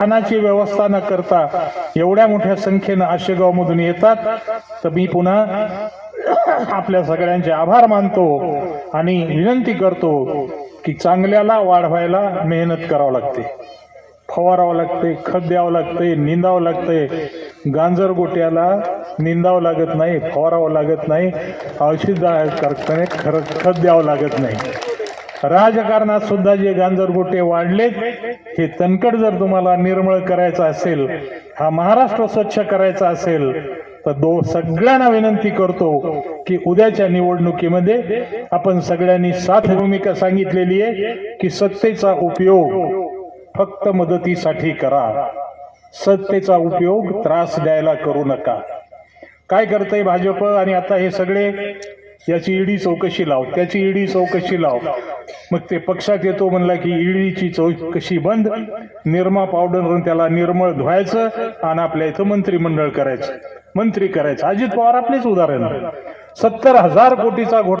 वाहनाची व्यवस्था न करता एवढ्या मोठ्या संख्येनं आशेगाव मधून येतात. तर मी पुन्हा आपल्या सगळ्यांचे आभार मानतो आणि विनंती करतो की चांगल्याला वाढवायला मेहनत करावं लागते. फवारावं लागते खत द्यावं लागते निंदावं लागते. गांजर गोट्याला निंदावं लागत नाही फवारावं लागत नाही. औषध करताना खरं खत द्यावं लागत नाही. राजकारणात सुद्धा जे गांजरगोटे वाढलेत हे तनकट जर तुम्हाला निर्मळ करायचं असेल हा महाराष्ट्र स्वच्छ करायचा असेल तर दो सगळ्यांना विनंती करतो की उद्याच्या निवडणुकीमध्ये आपण सगळ्यांनी साथ भूमिका सांगितलेली आहे की सत्तेचा उपयोग फक्त मदतीसाठी करा. सत्तेचा उपयोग त्रास द्यायला करू नका. काय करतंय भाजप? आणि आता हे सगळे याची ईडी चौकशी लाव त्याची ईडी चौकशी लाव. मग ते पक्षात येतो म्हणला की ईडीची चौकशी बंद? निर्मा पावडर त्याला निर्मळ धुवायचं आणि आपल्या इथं मंत्रिमंडळ करायचं. मंत्री करायचं. अजित पवार आपलेच उदाहरण. सत्तर हजार कोटीचा घोटाळा